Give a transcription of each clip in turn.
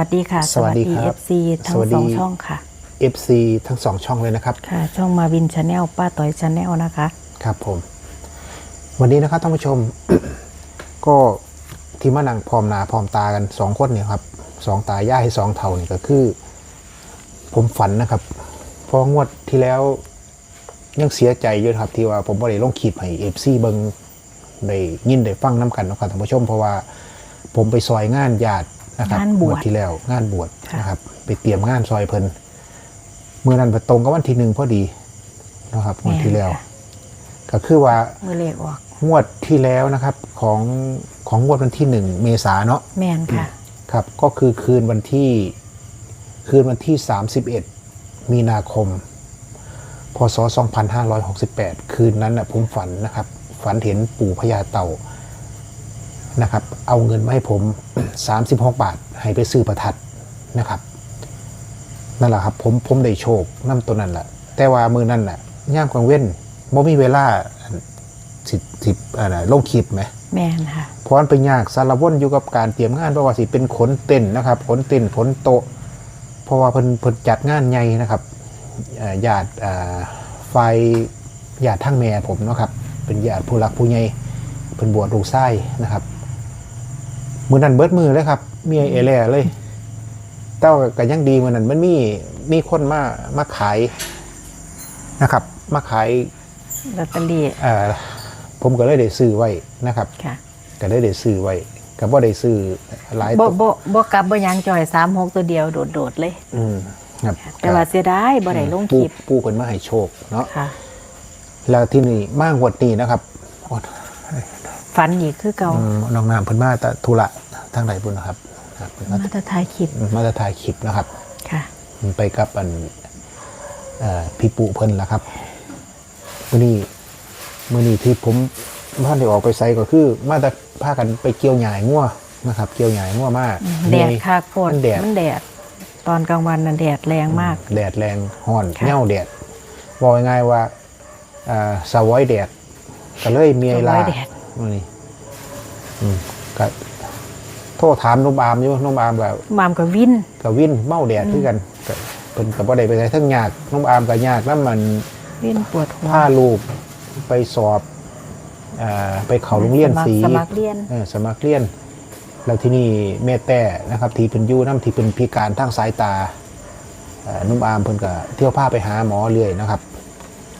ค่ะครับสวัสดีค่ะ สวัสดีครับ FC ทั้สงวัสดีสองช่องค่ะ FC ทั้งสองช่องเลยนะครับ ค่ะ ช่องมาวินชาแนลป้าต่อยชาแนลนะคะ ครับผม วันนี้นะครับท่านผู้ชม ก็ที่มานั่งพร้อมหนาพร้อมตากันสองคนเนี่ยครับสองตาย่ายสองเท่านี่ก็คือ ผมฝันนะครับเพองวดที่แล้วยังเสียใจเยอะครับที่ว่าผมบ่ได้ลงคลิปให้เอฟซีเบิงได้ยินได้ฟังน้กันนะครับท่านผู้ชมเพราะว่าผมไปซอยงานญาติ นะครับงานบวชดที่แล้วงานบวชค่ะนะครับ ไปเตรียมงานซอยเพิ่นเมื่อนั้นไปตรงกับวันที่หนึ่งพอดีนะครับงวดที่แล้ว ก็คือว่ามือเลขออกงวดที่แล้วนะครับของของงวดวันที่หนึ่งเมษาเนาะแมนค่ะครับ ก็คือคืนวันที่คืนวันที่ 31 มีนาคม พศ 2568 คืนนั้นนะผมฝันนะครับ ฝันเห็นปู่พญาเต่า นะครับ เอาเงินมาให้ผม 36 บาท ให้ไปซื้อประทัดนะครับนั่นแหละครับผมผมได้โชคน้ำตัวนั้นแหละแต่ว่ามือนั่นน่ะย่ามกลางเว้นบ่มีเวลาสิสิอะไรลงคลิปไหมแมนค่ะเพราะมันเป็นยากสารวนอยู่กับการเตรียมงานเพราะว่าสิเป็นขนเต้นนะครับขนเต้นขนโต๊ะเพราะว่าเพิ่นเพิ่นจัดงานใหญ่นะครับเอ่อญาติอ่าไฟญาติทั้งแม่ผมเนาะครับ เป็นญาติผู้รักผู้ใหญ่เพิ่นบวชลูกไส้นะครับ มือนั้นเบิดมือเลยครับเมียเอแล่เลยเต้าก็ยังดีมือนั้นมันมีมีคนมามาขายนะครับ มาขายลอตเตอรี่เอ่อผมก็เลยได้ซื้อไว้นะครับค่ะก็เลยได้ซื้อไว้ก็บ่ได้ซื้อหลายบ่ตัวบ่บ่กลับบ่หยังจ่อยสามหกตัวเดียวโดดๆเลย อืมครับแต่ว่าเสียดายบ่ได้ลงคปูลิปปูเพิ่นมาให้โชคเนาะค่ะแล้วที่นี่มางวดนี้นะครับโอ้ ฝันอีกคือเก่าอืมน้องน้ำเพิ่นมาแต่ธุระทางใดบุญนะครับครับเพิ่นมามาจะถ่ายคลิปมาจะถ่ายคลิปนะครับ ค่ะไปกับอันเอ่อพี่ปุเพิ่นล่ะครับมื้อนี้มื้อนี้ที่ผมท่านได้ออกไปไสก็คือ มาแต่พากันไปเกี่ยวหญ้างัวนะครับ เกี่ยวหญ้างัวมากแดดค่ะโคตรมันแดดมันแดด ตอนกลางวันน่ะแดดแรงมาก แดดแรงห้อนค่ะ เหง่าแดดบอกง่ายๆว่าอ่าสาวอยแดดก็เลยเมียลาสาวอยแดด นี่อืมก็โทษถามนุ่มอามอยู่นุ่มอามกับมามกับวินกับวินเมาแดดคือกันก็เป็นกับบ่ได้ไปใส่ทั้งยากนุ่มอามกับยากแล้วมันวินปวดหัวพาลูกไปสอบอ่าไปเขาโรงเรียนสมัคสีสมัครเรียนเออสมัครเรียน แล้วที่นี่แม่แต่นะครับที่เป็นอยูน้ำที่เป็นพิการทางสายตาเอ่อนุ่มอามเพิ่นก็เที่ยวพาไปหาหมอเรื่อยนะครับ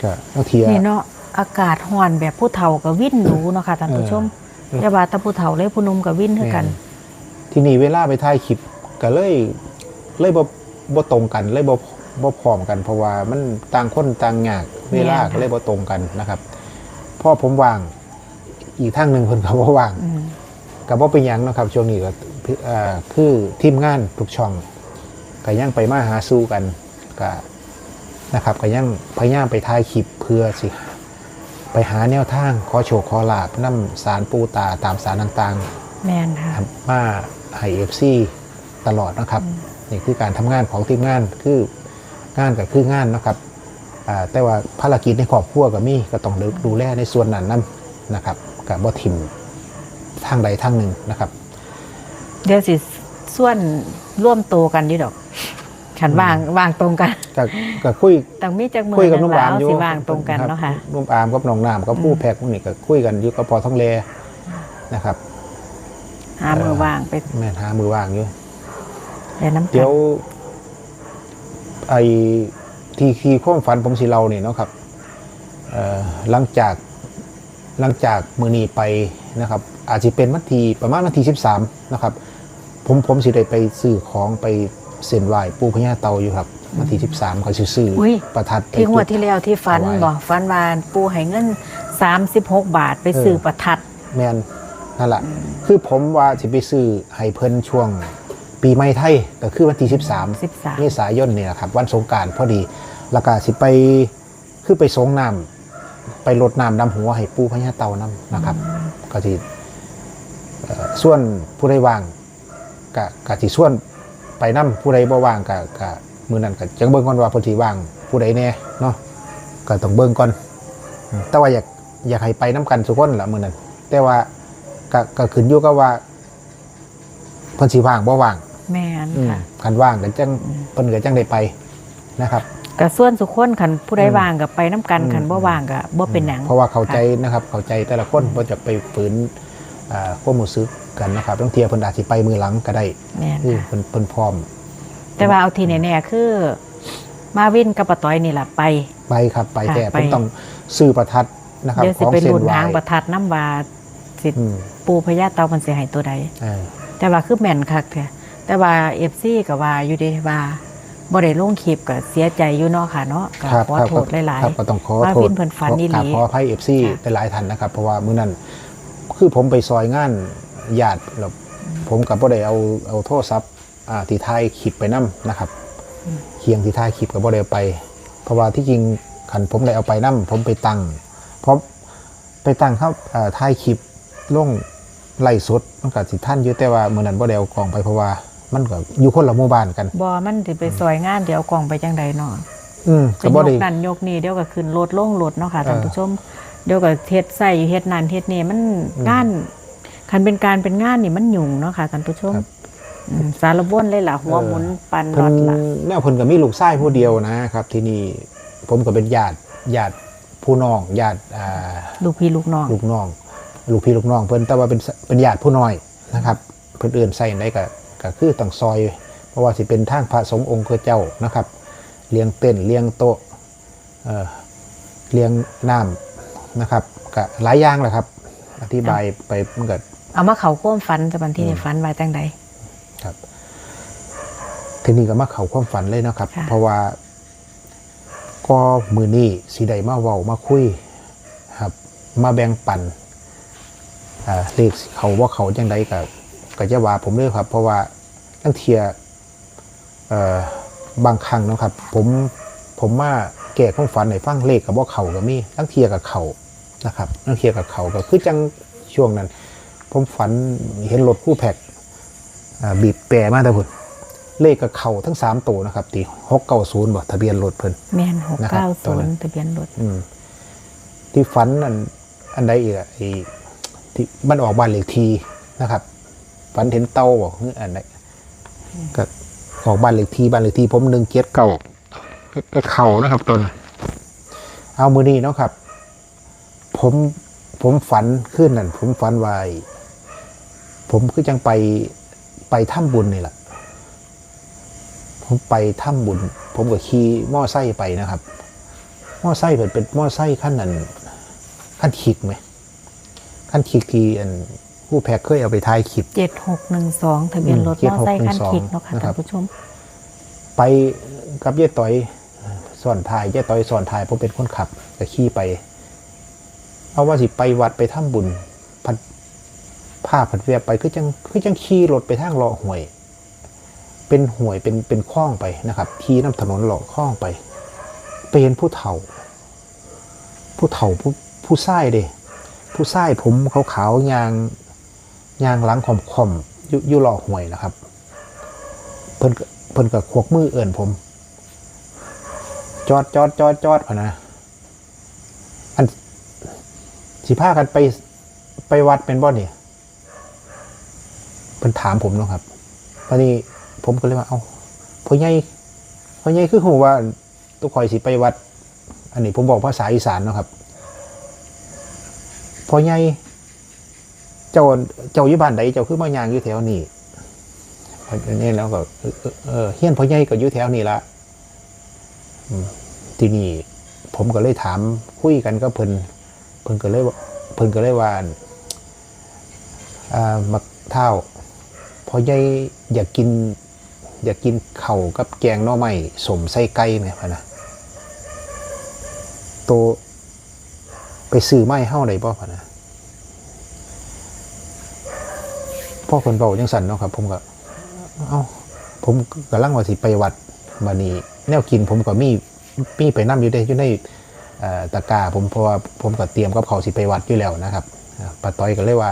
ก็บางทีอะนี่เนาะ อากาศร้อนแบบผู้เฒ่ากับวินหนูเนาะค่ะท่านผู้ชมเอออย่าว่าแต่ผู้เฒ่าเลยผู้หนุ่มกับวินคือกันแม่ที่นี่เวลาไปถ่ายคลิปก็เลยเลยบ่บ่ตรงกันเลยบ่บ่พร้อมกัน เพราะว่ามันต่างคนต่างยากเวลาก็เลยบ่ตรงกันนะครับพ่อผมว่างอีกทางหนึ่งเพิ่นก็บ่ว่างอืมกับว่าเป็นหยังเนาะครับช่วงนี้ก็เอ่อคือทีมงานทุกช่องก็ยังไปมาหาสู้กันก็นะครับก็ยังพยายามไปถ่ายคลิปเพื่อสิ ไปหาแนวทางขอโชคขอลาบน้ำสารปูตาตามสารต่างแมนค่ะๆครับมาให้เอฟซีตลอดนะครับนี่คือการทำงานของทีมงานคืองานกับคืองานเนาะครับอ่าแต่ว่าภารกิจในครอบครัวก็มีก็ต้องดูแลในส่วนนั้นนํนะครับกับบ่ทิมทางใดทางหนึ่งนะครับ เดี๋ยวสิส่วนร่วมโตกันดิดอก ขันวางวางตรงกันก็ก็คุยต่างมีจักมือคุยกับหนุ่มแล้อาวมอยู่สิวางตรงกันเนาะค่ะนุ่มอามกับน้องน้ำกับผู้แพกพวกนี้ก็คุยกันอยู่กับพอท้องเลนะครับหามือวางไปแม่นหามือว่างอยู่แต่น้ำกันเดี๋ยวไอ้ที่คีข้อมฝันผมสิเราเนี่ยเนาะครับเอ่อหลังจากหลังจากมือนีไปนะครับ อาจจะเป็นวันที่ประมาณวันที่สิบสามนะครับ ผมผมสิได้ไปซื้อของไป เส้นไหว้ปูพญาเตาอยู่ครับวันที่สิบสามเขาสิซื้ออยประทัดไปที่งวดจุที่แล้วที่ฟันเอาไว้บอกฟันวานปูให้เงิน 36 บาทไปซื้อประทัดแมนนั่นแหละคือผมว่าสิไปซื้อให้เพิ่นช่วงปีใหม่ไทยก็คือวันที่ 13 13เมษายนนี่แหละครับ วันสงกรารพอดี แล้วก็สิไปคือไปสงน้ำไปรดน้ำดำหัวให้ปูพญาเต่าน้ำนะครับ ก็สิเอ่อส่วนผู้ใดว่างก็ก็สิส่วน ไปน้ำผู้ใดบ่ว่างก็ก็มือนั้นก็จังเบิ่งก่อนว่าเพิ่นสิว่างผู้ใดแน่เนาะก็ต้องเบิ่งก่อนอืมแต่ว่าอยากอยากให้ไปน้ำกันทุกคนละมือนั้นแต่ว่าก็ก็ขึ้นอยู่กับว่าเพิ่นสิว่างบ่ว่างแม่นอืมค่ะกันว่างกันจังเพิ่นก็จังได้ไปนะครับก็ส่วนสุขคนคันผู้ใดอืมว่างก็ไปน้กันคันอืมบ่ว่างก็บ่เป็นหยัง เพราะว่าเข้าใจนะครับเข้าใจแต่ละคนบ่จะไปฝืนอ่าความรู้สึก กันนะครับบางเทียเพิ่นอาจสิไปมือหลังก็ได้แม่นคือค่ะเพิ่นเพิ่นพร้อมแต่ว่าเอาทีแน่ๆคือ มาวินกับปะต้อยนี่ล่ะไป ไปครับไปค่ะแต่ไปผมต้องซื้อประทัดนะครับเดี๋ยวขสิองไปเส้นลุ้นไหวหางประทัดน้ำว่าสิอืมปูพญาเตามันสิให้ตัวใดเออแต่ว่าคือแม่นคักแท้แต่ว่า FC ก็ว่าอยู่เด้ว่าบ่ได้ลงคลิปก็เสียใจอยู่เนาะค่ะเนาะก็ครับขอครับโทษหลาย ครับก็ต้องขอว่าโทษวินเพิ่นฝันอีหลีขอขออภัย FC ค่ะ หลายๆท่านนะครับ เพราะว่ามื้อนั้นคือผมไปซอยงาน ญาติแล้วผมกับบ่ได้เอาเอาโทรศัพท์อ่าที่ถ่ายคลิปไปนํนะครับเคียงที่ถ่ายคลิปกับบ่ได้เอาไป เพราะว่าที่จริงคันผมได้เอาไปนํผมไปตั้งเพราะไปตั้งครับอ่าถ่ายคลิปลงไล่สดมันก็สิท่านอยู่แต่ว่ามื้อนั้นบ่ได้เอากล้องไปเพราะว่ามันก็อยู่คนละหมู่บ้านกันๆบ่มันสิไปซอยงานเดี๋ยวเอากล่องไปจังใดเนาะอืมไปก็ยบ่กได้นั่นยกนี่เดี๋ยวก็ขึ้นรถลงรถเนาะค่ะเออท่านผู้ชมเดี๋ยวก็เฮ็ดใส่เฮ็ดนั่นเฮ็ดนี่มันงาน คันเป็นการเป็นงานนี่มันยุ่งเนาะค่ะท่านผู้ชมครับ อืมสารวนเลยล่ะหัวหมุนปันรเพิ่นถล่ะแนวเพิ่นก็มีลูกชายผู้เดียวนะครับ ที่นี่ผมก็เป็นญาติญาติผู้น้องญาติอ่า ลูกพี่ลูกน้อง ลูกน้อง ลูกพี่ลูกน้องเพิ่นแต่ว่าเป็นเป็นญาติผู้น้อยนะครับ เพิ่นเอื่นใส่ได้ก็ก็คือต้องซอย เพราะว่าสิเป็นทางพระสงฆ์องค์เจ้านะครับเลี้ยงเต้นเลี้ยงโต๊ะเอ่อเลี้ยงน้ำนะครับก็หลายอย่างแหละครับ อธิบายไปมันก็ เอามาเขาความฝันจะบันที่นี่ฝันไว้จังใดครับ ทีนี้ก็มาเข้าความฝันเลยนะครับค่ะเพราะว่า ก็มือนี้สีใดมาเว้ามาคุย ครับ มาแบ่งปันอ่าเลขเขาว่าเขาจังใดกับก็จะว่าผมเลยครับ เพราะว่าตั้งเทียเอ่อบางครั้งเนาะครับ ผมผมมาแก่ความฝันในฟังเลขกับว่าเขาก็มีตั้งเทียกับเขานะครับตั้งเทียกับเขาก็คือจังช่วงนั้น ผมฝันเห็นรถคู่แพ็กอ่าบีบแปรมาแต่พุ่นเลขกับเข่าทั้งสามตัวนะครับตีหกเก้าศูนย์บ่ทะเบียนรถเพิ่นแม่นหกนะครับเก้าตอศูนนั้นนย์ทะเบียนรถอืมที่ฝันอันอันใดอีกอะไอ้ที่มันออกบ้านเลขทีนะครับฝันเห็นเต้าบอกนี่อันใดก็ออกบ้านเลขทีบ้านเลขทีผมหนึ่งเจ็ดเก้าก็เข่านะครับตนเอามือนี้เนาะครับ ผมผมฝันขึ้นนั่นผมฝันไว้ ผมคือจังไปไปถ้ำบุญนี่แหละ ผมไปถ้ำบุญ ผมก็ขี่มอไซค์ไปนะครับมอไซค์เป็นเป็นมอไซค์ขั้นนั้นขั้นคิกไหมขั้นคิกที่อันผู้แพ็กเคยเอาไปถ่ายคลิปเจ็ดหกหนึ่งสองทะเบียนรถอืมมอไซค์คัน7612คิกเนาะค่ะนะครัท่าบนผู้ชม ไปกับยายต่อยสอนถ่ายยายต่อยสอนถ่ายผมเป็นคนขับก็ขี่ไป เอาว่าสิไปวัดไปถ้ำบุญพัด ผ้าผัดเวียบไปคือจังคือจังขี่รถไปทางเลาะห่วย เป็นห่วยเป็นเป็นคลองไปนะครับขี่น้ำถนนเลาะคลองไปไปเห็นผู้เฒ่า ผู้เฒ่าผู้ผู้ชายเด้ผู้ชายผมขาวๆยางยางหลังคอมๆอยู่ยู่เลาะห่วยนะครับ เพิ่นเพิ่นก็ควกมือเอื่นผม จอดจอดจอดจอดพะนะอันสิพากันไปไปวัดเป็นบ่เนี่ย เพิ่นถามผมเนาะครับวันนี้ผมก็เลยว่า เอ้าพ่อใหญ่พ่อใหญ่คือหูว่าตุกคอยสิไปวัด อันนี้ผมบอกภาษาอีสานเนาะครับพ่อใหญ่เจ้าเจ้าอยู่บ้านใดเจ้าคือมายางอยู่แถวนี้อันนี้แล้วก็เออเฮี้ยนพ่อใหญ่ก็อยู่แถวนี้ละที่นี่ผมก็เลยถามคุยกันก็เพิ่นเพิ่นก็เลยเพิ่นก็เลยว่าอ่ามักเท่า พ่อใหญ่อยากกิน อยากกินเข่ากับแกงหน่อไม้สมไส้ไก่ไหมพะนะโตไปซื้อไม้เฮ้าได้บ่พะนะพ่อคนเบาจังสันเนาะครับ ผมก็เอ้าผมกำลังว่าสิไปวัดมานีแนวกินผมก็มีมีไปนั่อยู่ได้อยู่ในเออตะกาผมเพราะว่าผมก็เตรียมกับเขาสิไปวัดอยู่แล้วนะครับอ่าป้าต้อยก็เลยว่า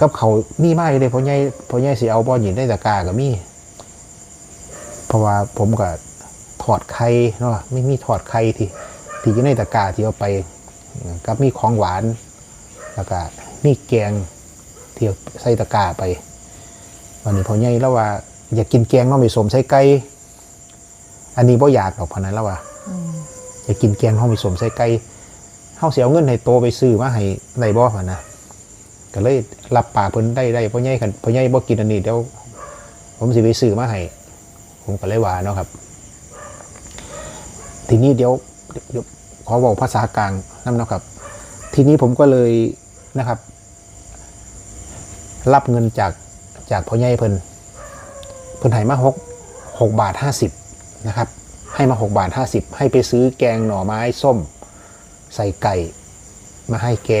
กับเขาวมีมากเลยเพราะใหญ่เพราะใหญ่สิเอาบอลหยินได้ตะกร้าก็มี เพราะว่าผมก็ถอดไข่เนาะไม่มีถอดไข่ที่ที่อยู่ในตะกร้าที่เอาไปอืมกับมีของหวานแล้วก็มีแกงที่เอาใส่ตะกร้าไปววันนี้พ่อใหญ่แล้วว่า อยากกินแกงหน้องไม่สมใส่ไก่อันนี้บ่อยากหรอกพอนั้นแล้วว่าอืมอยากกินแกงหน้องไม่สมใส่ไก่เฮาสิเอาเงินให้โตไปซื้อมาให้ได้บ่พอนะ ก็เลยรับปากเพิ่นได้ได้พ่อใหญ่คันพ่อใหญ่บ่กินอันนี้เดี๋ยวผมสิไปซื้อมาให้ผมก็เลยว่าเนาะครับ ทีนี้เดี๋ยวเดี๋ยวขอบอกภาษากลางนั่นนาะครับ ทีนี้ผมก็เลยนะครับ รับเงินจากจากพ่อใหญ่เพิ่นเพิ่นให้มาหกหกบาทห้าสิบนะครับ ให้มาหกบาทห้าสิบให้ไปซื้อแกงหน่อไม้ส้ม ใส่ไก่ มาให้แก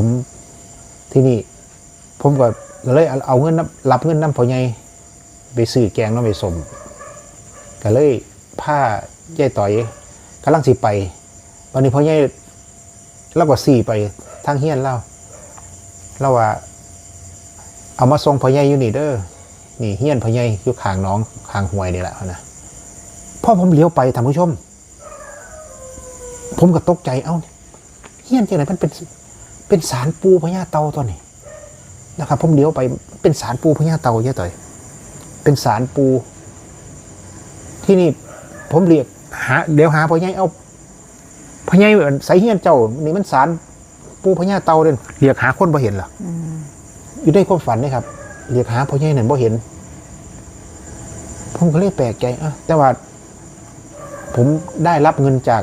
ผมที่นี่ ผมก็เลยเอาเงินน้ำรับเงินน้ำพ่อใหญ่ไปซื้อแกงน้อไม้ส้มก็เลยผ้าเจ้ต่อยกำลังสิไปวันนี้พ่อใหญ่เราก็สี่ไปทางเฮียนเล่าเราว่า เอามาส่งพ่อใหญ่อยู่นี่เด้อนี่เฮียนพ่อใหญ่อยู่ขางน้องขางห้วยนี่แหละนะพอผมเลี้ยวไปท่านผู้ชม ผมก็ตกใจเอ้าเฮียนที่ไหนมันเป็น เป็นสารปูพญาเตาตัวนี้นะครับผมเลี้ยวไปเป็นสารปูพญาเตาเยอะต่อยเป็นสารปู ที่นี่ผมเรียกหาเดี๋ยวหาพ่อใหญ่เอาพ่อใหญ่ใส่เฮียนเจ้า นี่มันสารปูพญาเตาเด่นเรียกหาคนบ่เห็นหรออืมอยู่ในความฝันนะครับเรียกหาพ่อใหญ่นั่นบ่เห็น ผมก็เลยแปลกใจอะแต่ว่าผมได้รับเงินจาก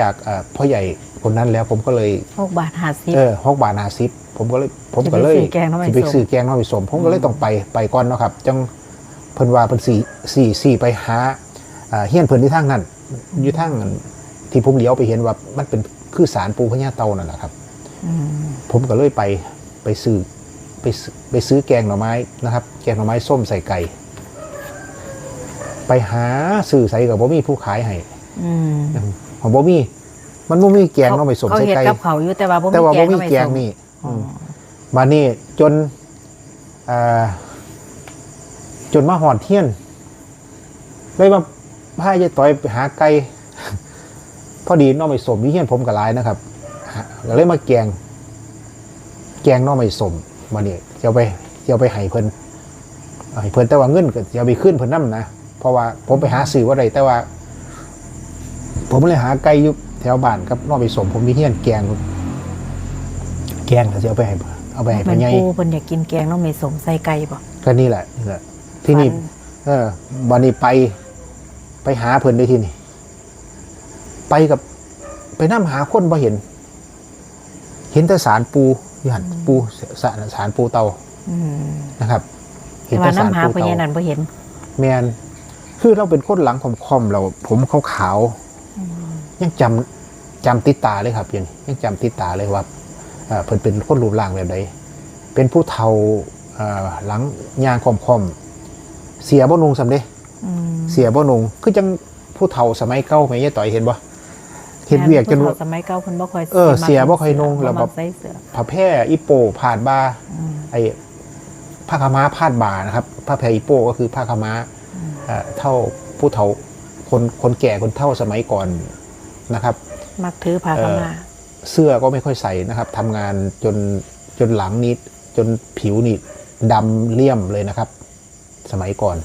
จากเอ่อพ่อใหญ่คนนั้นแล้วผมก็เลยหกบาทห้าสิบเออหกบาทนาซิปผมก็เลยผมก็เลยจะไปซื้อแกงหน่อไม้จะไปส้มซื้อแกงหน้องไปสมผมก็เลยต้องไปไปก่อนเนาะครับจังเพิ่นว่าเพิ่นสี่สี่สี่ไปหาอ่าเฮียนเพิ่นที่ทางนั้นอยู่ทางนั้นที่ผมเลี้ยวไปเห็นว่ามันเป็นคือสารปูพญาเตานั่นแหละครับอืมผมก็เลยไปไปซื้อไปซื้อไปซื้อแกงหน่อไม้นะครับ แกงหน่อไม้ส้มใส่ไก่ ไปหาซื้อใส่กับบ่มีผู้ขายให้อืม ของบ่มีมันบ่มีแกงหน่อไม้ส้มเขาใส่เห็ดไก่กับเขาอยู่แต่ว่าบ่แต่ว่าบ่มีมีแกแกงงเข้าไปนี่ส่งอ๋อมานี่จนเอ่อจนมาหอดเทียนเลยมาพายายต่อยไปหาไก่พอดีหน้องไม่สมวิเฮียนผมกับลายนะครับหาก็เลยมาแกง แกงหน้องไม่สมมาเนี่ยจะเอาไปจะเอาไปให้เพิ่นเอาให้เพิ่นแต่ว่าเงินก็จะเอาไปขึ้นเพิ่นนั่นะเพราะว่าผมไปหาสื่อว่าไรแต่ว่า ผมเลยหาไก่อยู่แถวบ้านครับหน้องไม่สมผมวิเฮียนแกง แกงก็จะเอาไปให้เอาไปให้เหมืพ่ออนใหญ่ปูเพิ่นอยากกินแกงน้องไม่สมใส่ไก่บ่ก็นี่แหละนี่แหละ ที่นี่ฝัเออวันนี้ไป ไปหาเพิ่นได้ที่นี่ ไปกับ ไปนั่หาคนบ่เห็น เห็นแต่สารปูอยู่หันปูสารสารปูเตาอืมนะครับ เห็แต่นว่าแต่สารน้ำหาปูพญาเตานันบ่เห็น แมนคือเราเป็นคนหลังคอมๆเรา ผมขาวขาวๆ ยังจำจำติดตาเลยครับยังยังจำติดตาเลยว่าเอ่อเพิ่นเป็นคนรูปร่างแบบใดเป็นผู้เฒ่าเอ่อหลังยางคอมๆเสียบ่นุงสำเด้อืมเสียบ่นุงคือจังผู้เฒ่าสมัยเก่าแม่ยายต่อยเห็นบ่เห็นเวียกจนผู้ฒ่าสมัยเก่าเพิ่นบ่ค่อยเออเสียบ่ค่อยนุ่งแล้วแบบบ่มักใส่เสื้อผ้าแพร่อีโปผาดบาอืมไอ้ผ้าขาวม้าพาดบ่านะครับผ้าแพรอีโปก็คือผ้าขาวม้าเอ่อเท่าผู้เฒ่า คนคนแก่คนเท่าสมัยก่อนนะครับ มักถือผ้าขาวมาเสื้อก็ไม่ค่อยใส่นะครับทำงานจนจนหลังนี้จนผิวนี่ดำเลี่ยมเลยนะครับ สมัยก่อน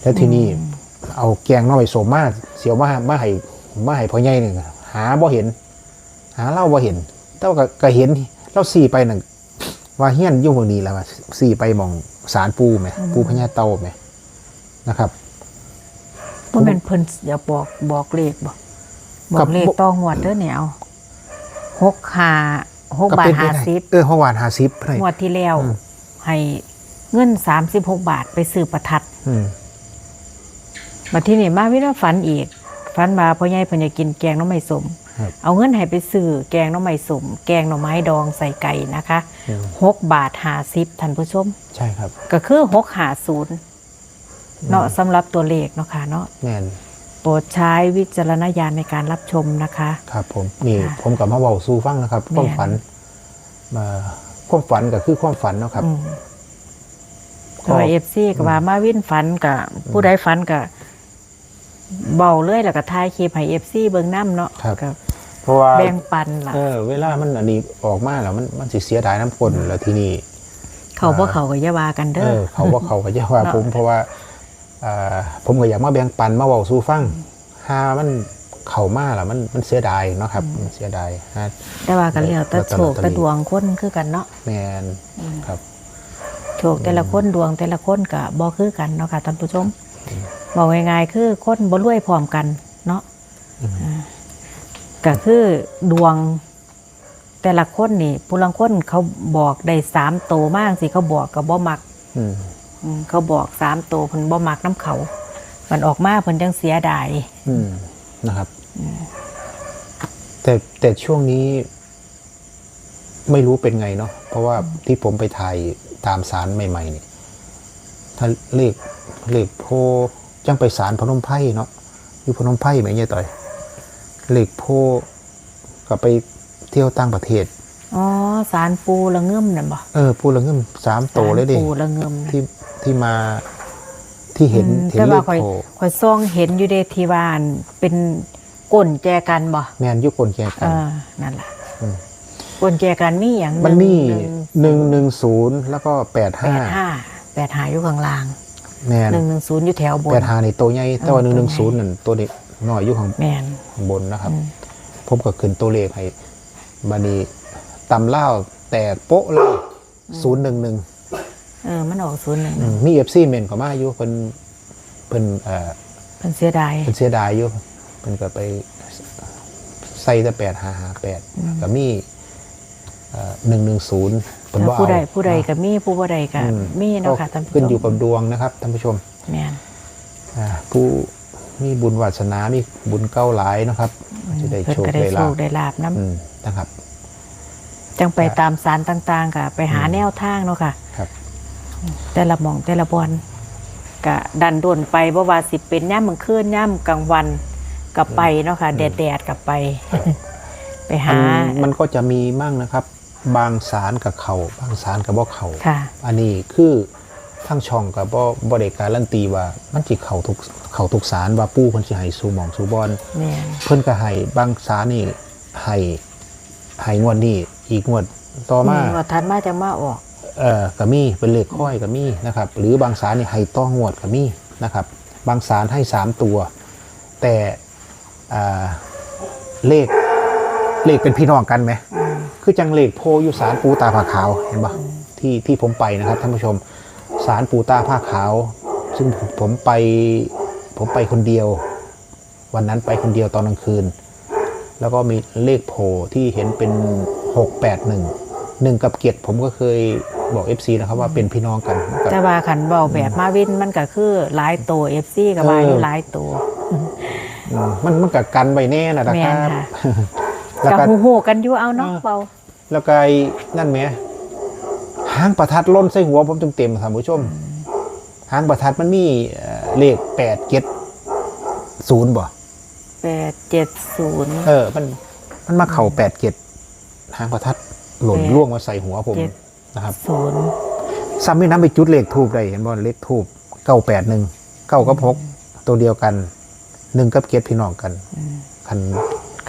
แล้วทีนี้เอาแกงหน้อยโสมมาเสียวมามาให้มาให้พ่อใหญ่หนึ่งหาบ่เห็น หาเล่าบ่เห็นแต่ว่าก็ก็เห็นเราสี่ไปหนึ่งว่าเฮี้ยนอยุ่งเมืองนี้แล้วว่าสี่ไปหมองสารปูไหมปูพญาเต่าไหมนะครับ บ่แม่นเพิ่นอยากบอกบอกเลขบ่บกัอบ กเลขต้องหวดเด้อเนี่ยเอาหกห้าหกก็บาทเป็นไปห้าได้สิบเออหกบาทห้าสิบให้ งวดที่แล้ว อืม ให้เงินสามสิบหกบาทไปซื้อประทัด อืม มาที่นี่มาวินาฝันอีก ฝันมาพ่อใหญ่เพิ่นอยากกินแกงหน้ำไม้สม ครับเอาเงินให้ไปซื้อแกงหน้ำไม้สม แกงหน่อไม้ดองใส่ไก่นะคะอืม หกบาทห้าสิบท่านผู้ชม ใช่ครับ ก็คือหกหาศูนย์ เนาะสำหรับตัวเลขเนาะค่ะเนาะแม่นโปรดใช้วิจารณญาณในการรับชมนะคะ ครับผมนี่ค่ะผมกับมาเบาสู่ฟังนะครับแม่นความฝันมาความฝันก็คือความฝันเนาะครับ อืมแต่ว่าเอฟซีก็ว่ามาวินฝันกับผู้ใดฝันกับเบาเลยแล้วก็ทายคลิปให้เอฟซีเบิ่งน้ำเนาะครับก็เพราะว่า แบ่งปันล่ะ เออ เวลามันอันนี้ออกมาแล้วมันมันสิเสียดายน้ำคนแล้วทีนี้เขาเขาบ่เขาก็อย่าว่ากันเอเด้อ อ เขาว่าเขาก็จะว่าเนาะผมเพราะว่าอ่า ผมก็อยากมาแบ่งปันมาเว้าสู่ฟังหามันเข้ามาแล้วมันมันเสียดายเนาะครับมันเสียดายฮะแต่ว่ากันแล้วแต่แล้วแต่โชคลอตเตอรี่แต่ดวงคนคือกันเนาะแมนครับโชคแต่ละคนดวงแต่ละคนก็บ่คือกันเนาะค่ะท่านผู้ชมบอกง่ายๆคือคนบ่รวยพร้อมกันเนาะอ่าก็คือดวงแต่ละคนนี่ผู้ลังคนเขาบอกได้สามโตมากสิเขาบอกก็บ่มักอืมอืม เขาบอกสามโตเพิ่นบ่มักน้ำเขา มันออกมาเพิ่นจังเสียดายอืมนะครับแต่แต่ช่วงนี้ ไม่รู้เป็นไงเนาะเพราะว่าที่ผมไปถ่ายตามสารใหม่ๆนี่ถ้าเลขเลขโพจังไปสารพนมไพ่เนาะอยู่พนมไพ่ไหมเนี่ยต่อยเลขโพก็ไปเที่ยวต่างประเทศ อ๋อสารปูละเงื่มนั่นบ่เออปูละเงิมสามโตเลยดิสารปูละเงื่มที่ที่มาที่เห็นอืมเห็นแต่เลว่าขข่อยโพข่อยซ่องเห็นอยู่เดที่ว่าอันเป็นก้นแจกันบ่แมนยุคนแกเอกันอนั่นล่ะอืมก้นแจกันมีหยังมันมีหนึ่งหนึ่งหนึ่งศูนย์แล้วก็แปดแปห้าดห้าแปดหาอยู่ข้างล่างแมนหนึ่งหนึ่งศูนย์อยู่แถวบนแปดห้าในตัวใหญ่แต่ว่าหเอนึ่องหนึ่งตัศูวนย์ใหญ่นั่นตัวนี้น้อยอยู่ข้างแมนข้างบนนะครับอืมผมก็ขึ้นตัวเลขให้บันนี้ ตำเล่าวแตกโป๊ะเลยศูนย์หนึ่งหนึ่งเออ มันออกศูนย์หนึ่งมีเอฟซีเมนเขามาอยู่เพิ่นเพิ่นเอ่อเป็นเสียดายเพิ่นเสียดายอยู่เพิ่นก็ไปใส่แต่แปดหาหาแปดก็มีหนึ่งหนึ่งศูนย์เพิ่นว่าผู้ใดเอาผู้ใดก็มีผู้บ่ใดก็อืมีเนาะค่ะท่านผู้ชขึ้นมอยู่กับดวงนะครับท่านผู้ชมแม่นอ่าผู้มีบุญวาสนา มีบุญเก้าหลายนะครับจะได้เพิ่นโชคก็ได้ได้โชลาคภได้ลาบนํอืมนะครับ จังไปตามสารต่างๆก็ไปหาแนวทางเนาะค่ะครับ แต่ละหมองแต่ละบอนก็ดันด่วนไปบ่ว่าสิเป็นย่ามมื้อคืนย่ามกลางวันก็ไปเนาะค่ะแดดๆก็ไป ไปหา มันมันก็จะมีมั่งนะครับ บางสารกับเขาบางสารกับบ่เขาค่ะ อันนี้คือทั้งช่องกับบ่บ่ได้การันตีว่ามันสิเข้าทุกเข้าทุกสารว่าปู่เพิ่นสิให้สู่หมองสู่บอนแม่นเพิ่นก็ให้บางสารนี่ให้ให้งวดนี้ อีกงวดต่อมาว่าทันมาจังมาออก เอ่อก็มีเป็นเลขค่อยก็มีนะครับ หรือบางสารนี่ให้ต้องงวดก็มีนะครับ บางสารให้สามตัว แต่อ่าเลขเลขเป็นพี่น้องกันไหม คือจังเลขโพอยู่สารปูตาผ้าขาวเห็นปะที่ที่ผมไปนะครับท่านผู้ชมสารปูตาผ้าขาว ซึ่งผมไปผมไปคนเดียว วันนั้นไปคนเดียวตอนกลางคืน แล้วก็มีเลขโพที่เห็นเป็น หกแปดหนึ่งหนึ่งกับเกียรติผมก็เคยบอก FC นะครับว่าเป็นพี่น้องกันกับแต่ว่าขันเบาแบบมาวินมันก็คือหลายตัว FC ก็ว่าอยู่เออหลายตัวอืมมันมันกับกันไว้แน่นะนะแม่คนรับค่ะแล้วก็ก็ฮู้ๆกันอยู่เอาเนาะเออเบาแล้วก็ไอ้นั่นไหมหางประทัดล่นใส่หัวผมเต็มๆท่านผู้ชมหางประทัดมันมีเอ่อเลขแปดเจ็ดศูนย์บ่870เออ มันมันมาเข่าแปดเจ็ด หางประทัดหล่นแปดล่วงมาใส่หัวผมเจ็ดนะครับศูนย์ซ้ำไม่น้ำไปจุดเลขทูบได้เห็นบ่เลขทูบเก้าแปดหนึ่งเก้ากับหกตัวเดียวกันหนึ่งกับเจ็ดพี่น้องกันคัน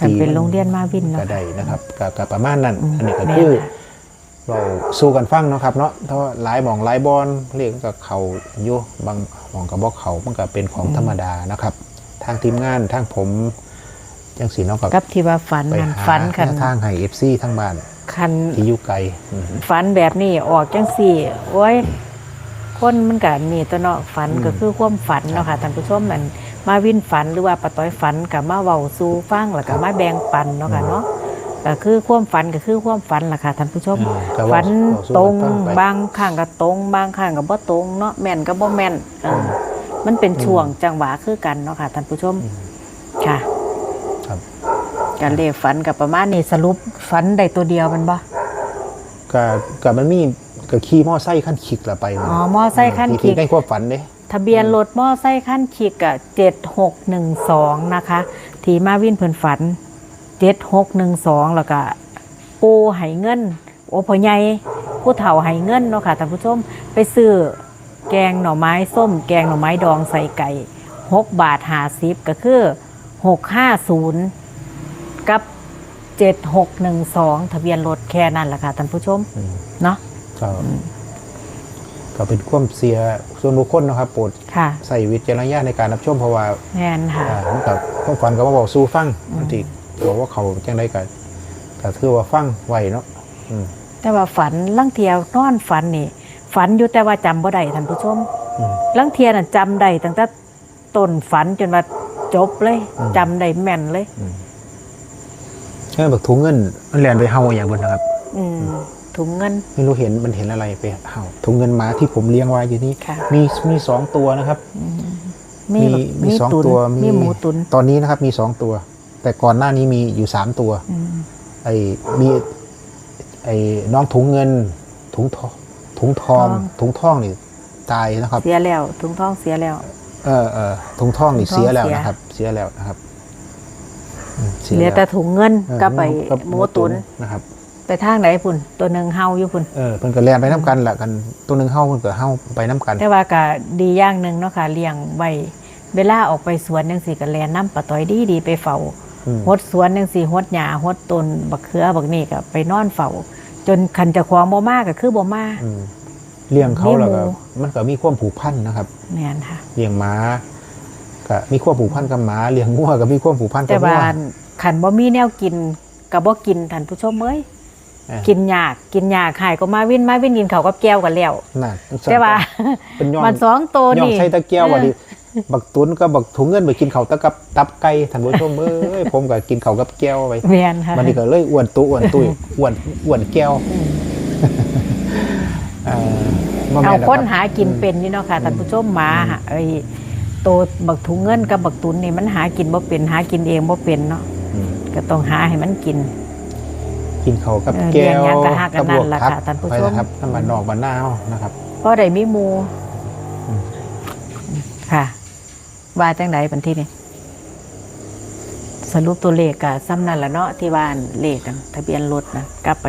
กันเป็นตีโรงเรียนมาวินก็เนาะได้นะครับก็ก็ประมาณนั้นอืมอันนี้ก็แม่คือค่ะเราสู้กันฟังเนาะครับเนาะเพราะว่าหลายหมองหลายบอลเรียกกับเขาอยู่บางหมองกับบอกเขามันก็เป็นของธรรมดานะครับ ทางทีมงานทางผม จังสีเนาะกับกับที่ว่าฝันไปนั่นหาฝันคันแนวทางให้เอฟซีทั้งบ้านคันที่อยู่ไกลอืม ฝันแบบนี้ออกจังสี่โอ้ยคนมันก็มีตัวเนาะฝันก็คือความฝันเนาะค่ะท่านผู้ชมมันมาวินฝันหรือว่าปะต้อยฝันกับมาเว้าสู่ฟังแล้วก็มาแบ่งปันเนาะค่ะเนาะก็คือความฝันก็คือความฝันล่ะค่ะท่านผู้ชม อืมก็เว่าฝันเว้าสู่ตรงกันฟัไป บางข้างก็ตรง บางข้างก็บ่ตรงเนาะแม่นก็บ่แม่นเออมันเป็นช่วงจังหวะคือกันเนาะค่ะท่านผู้ชมค่ะครับ การเลขฝันกับประมาณนี้สรุปฝันได้ตัวเดียวแมันบ่ก็ก็มันมีก็ขี่มอไซค์ขั้นขิกละไปมันอ๋อมอไซค์ขั้นที่ขีที่กได้ความฝันเด้ทะเบียนรถมอไซค์ขั้นขีกอะเจ็ดหกหนึ่งสองนะคะทีมาวินเพิ่นฝันเจ็ดหกหนึ่งสองแล้วก็ปูไหเงิน โอพอใหญ่ผู้เฒ่าไหเงินเนาะค่ะท่านผู้ชมไปซื้อแกงหน่อไม้ส้ม แกงหน่อไม้ดองใส่ไก่หกบาทหาซิบก็คือหกห้าศูนย์ กับเจ็ดหกหนึ่งสองทะเบียนรถแค่นั้นแหละค่ะท่านผู้ชมอืมเนาะก็ก็เป็นความเสียส่วนบุคคลเนาะครับโปรดค่ะใส่วิจารณญาณในการรับชมเพราะว่าแม่นค่ะ อ่าผมกับความฝันก็มาบอกสู้ฟังบางทีบอกว่าเขาจังไดก็ก็ถือว่าฟังไว้เนาะอืม แต่ว่าฝันลังเทียวนอนฝันนี่ ฝันอยู่แต่ว่าจำบ่ได้ท่านผู้ชมอืมลังเทียน่ะจำได้ตั้งแต่ต้นฝันจนว่าจบเลยอืม จำได้แม่นเลย เออบักถุงเงินมันแลนไปเฮาอย่างบนนะครับ อืมถุงเงินไม่รู้เห็นมันเห็นอะไรไปเฮาถุงเงินหมาที่ผมเลี้ยงไว้อยู่นี่ค่ะมีมีสองตัวนะครับมีมีมีสองตุนตัวมีหมูตุนตอนนี้นะครับมีสองตัว แต่ก่อนหน้านี้มีอยู่สามตัวอืมไอ้มีไอ้น้องถุงเงิน ถุงทองถุงทองถุงทองนี่ตายนะครับ เสียแล้วถุงทองเสียแล้ว เออเออถุงทองนี่ถุงทองเสียแล้วเสียนะครับ เสียแล้วนะครับอืมสีย เหลือล้วแต่ถุงเงินเออกับไปกับหมูตุนนะครับ ไปทางไหนพุ่นตัวหนึ่งเฮาอยู่พุ่นเออเพิ่นก็แล่นไปน้ำกันแหละกันตัวหนึงเฮาเพิ่นก็เฮาไปน้ำกัน แต่ว่าก็ดีอย่างหนึ่งเนาะค่ะเลี้ยงไว้เวลาออกไปสวนจังซี่ก็แลน้ำปลาต้อยดีดีไปเฝ้าอืมหดสวนจังซี่หดหญ้าหดต้นบักเขือบักนี่ก็ไปนอนเฝ้าจนคันเจะควงบ่มาก็คือบ่มาอืมเลี้ยงเขาแล้วก็มีหมูมันก็มีความผูกพันนะครับแม่นค่ะเลี้ยงม้า ก็มีความผูกพันกับม้าเลี้ยงงัวก็มีความผูกพันกัแต่บงัว่าวคันบ่มีแนวกินก็บ่กินท่านผู้ชมเอ้ยเออกินยากกินยากหายก็มาวินมาวินกินข้าวกับแก้วกันแล้วน่ะแต่ว่า เป็นย้อนมันสองตัวย่องนี่ใส่ตะเกียบว่าดิบักตุนก็บักถุงเงินไปกินข้าวตะกับตับไก่ท่านผู้ชมเอ้ยผมก็กินข้าวกับแก้วไปแม่นค่ะ มันนี่ก็เลยอ้วนตุอ้วนตุยอ้วนอ้วนแก้วเอ่อบ่เอาแม่ะคนรับ หากินเป็นนี่เนาะค่ะท่านผู้ชมหมาหาไอ้ โตบักถุงเงินกับบักตุนนี่มันหากินบ่เป็นหากินเองบ่เป็นเนาะอืมก็ต้องหาให้มันกิน กินข้าวกับเออแก้วเลี้ยงหยังก็หากันนั่นล่ะกัค่ะท่านผู้ชม ไปนะครับน้ำมันนอกมันนาวนะครับ เพราะได้มีหมูอืม ค่ะ ว่าจังไดบันที่นี่สรุปตัวเลขก็ซ้ำนั่นล่ะเนาะที่ว่าอันเลขกันทะเบียนรถนะกลับไป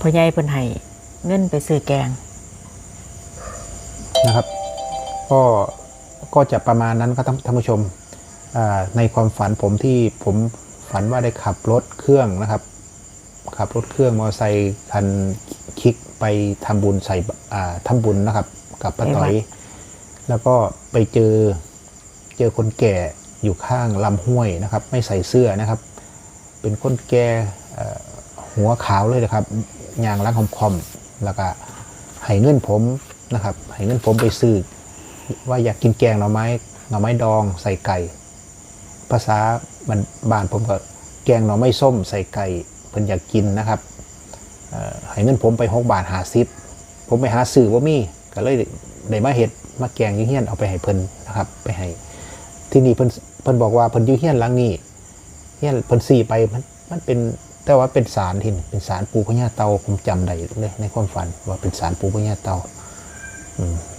พ่อใหญ่เพิ่นให้เงินไปซื้อแกงนะครับ ก็ก็จะประมาณนั้นครับท่านท่านผู้ชมอ่าในความฝันผมที่ผมฝันว่าได้ขับรถเครื่องนะครับ ขับรถเครื่องมอเตอร์ไซค์คันคลิกไปทำบุญใส่อ่าทำบุญนะครับ กับป้าต้อย แล้วก็ไปเจอเจอคนแก่อยู่ข้างลำห้วยนะครับ ไม่ใส่เสื้อนะครับ เป็นคนแก่เอ่อหัวขาวเลยนะครับยางล้างคอมคอมๆแล้วก็ให้เงินผมนะครับให้เงินผมไปซื้อ ว่าอยากกินแกงหน่อไม้หน่อไม้ดองใส่ไก่ ภาษาบ้านบ้านผมก็แกงหน่อไม้ส้มใส่ไก่เพิ่นอยากกินนะครับให้เงินผมไปหกบาทหาซิปผมไปหาซื้อว่ามีก็เลยได้มาเห็ดมาแกงอยูเฮียนเอาไปให้เพิ่นนะครับไปให้ที่นี่เพิ่นเพิ่นบอกว่าเพิ่นอยูเฮียนหลังนี้เฮียนเพิ่นสี่ไปมันมันเป็นแต่ว่าเป็นสารที่นี่เป็นสารปูพญาเตาผมจำได้เลยในความฝันว่าเป็นสารปูพญาเตา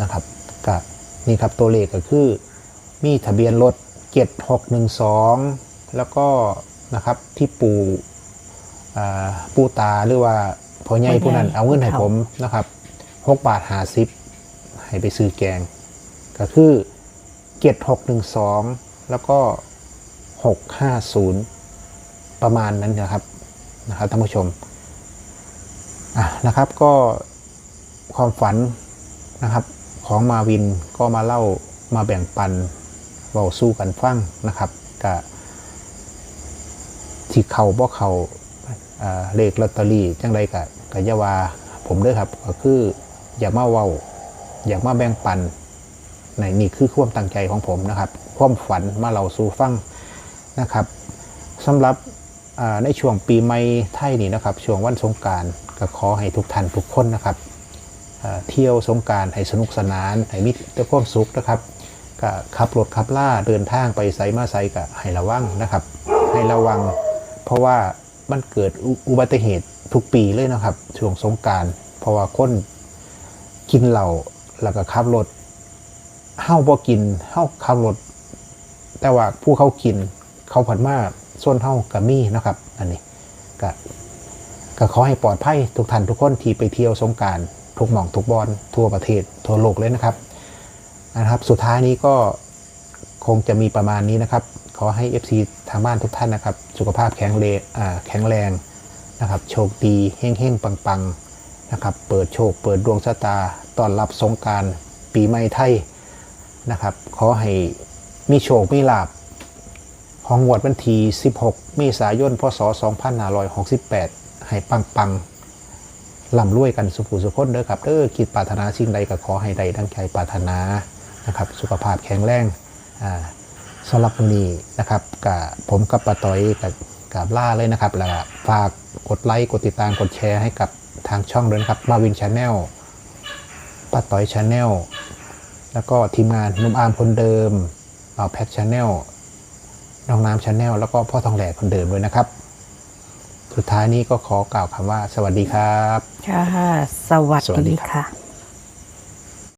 นะครับก็ นี่ครับตัวเลขก็คือ มีทะเบียนรถ 7612 แล้วก็นะครับที่ปูอ่าปูตาหรือว่าพ่อใหญ่ผู้นั้นเอาเงินให้ผมนะครับ6บาท50ให้ไปซื้อแกง ก็คือ7612 แล้วก็ 650 ประมาณนั้นนะครับนะครับท่านผู้ชมอะนะครับก็ความฝันนะครับ ของมาวินก็มาเล่ามาแบ่งปันเบาสู้กันฟังนะครับกะที่เขาบ่เขาอ่าเลขลอตเตอรี่จังใดกะกะอยาวาผมด้วยครับก็คืออยากมาเว้า อยากมาแบ่งปันในนี่คือความตั้งใจของผมนะครับ ความฝันมาเราสู่ฟังนะครับสำหรับในช่วงปีใหม่ไทยนี่นะครับ ช่วงวันสงการก็ขอให้ทุกท่านทุกคนนะครับ เที่ยวสงการให้สนุกสนานให้มีแต่ความสุขนะครับก็ขับรถขับล่าเดินทางไปไสมาไสก็ให้ระวังนะครับ ให้ระวัง เพราะว่ามันเกิดอุอุบัติเหตุทุกปีเลยนะครับ ช่วงสงการเพราะว่าคนกินเหล้าแล้วก็ขับรถเฮ้าบ่กินเฮ้าขับรถแต่ว่าผู้เขากินเขาผัดมาส่วนเฮ้ากับมี่นะครับ อันนี้ก็ก็ขอให้ปลอดภัยทุกท่านทุกคนที่ไปเที่ยวสงการ ทุกหม่องทุกบอลทั่วประเทศทั่วโลกเลยนะครับนะครับ สุดท้ายนี้ก็คงจะมีประมาณนี้นะครับ ขอให้ FC ทางบ้านทุกท่านนะครับ สุขภาพแข็งแรงแข็งแรงนะครับ โชคดีเฮ่งเฮ่งปังปังนะครับ เปิดโชค เปิดดวงชะตาต้อนรับสงการปีใหม่ไทยนะครับ ขอให้มีโชค มีลาบของงวดวันที่16 เมษายน พศ 2568 ให้ปังปัง ล่ำรวยกันสุขุสุขคนเด้อครับเด้อคิดปรารถนาสิ่งใดก็ขอให้ใดดังใจปรารถนานะครับสุขภาพแข็งแรงอ่าสำหรับวันนี้นะครับกับผมกับป้าต้อยกับกับล่าเลยนะครับแล้วฝากกดไลค์กดติดตามกดแชร์ให้กับทางช่องด้วยนครับมาวินชาแนลป้าต้อยชาแนลแล้วก็ทีมงานนุ่มอามคนเดิมเอาแพทชาแนลน้องน้ำชาแนลแล้วก็พ่อทองแหลกคนเดิมด้วยนะครับ สุดท้ายนี้ก็ขอกล่าวคำว่า สวัสดีครับ ค่ะ สวัสสวัสดีดีครับค่ะ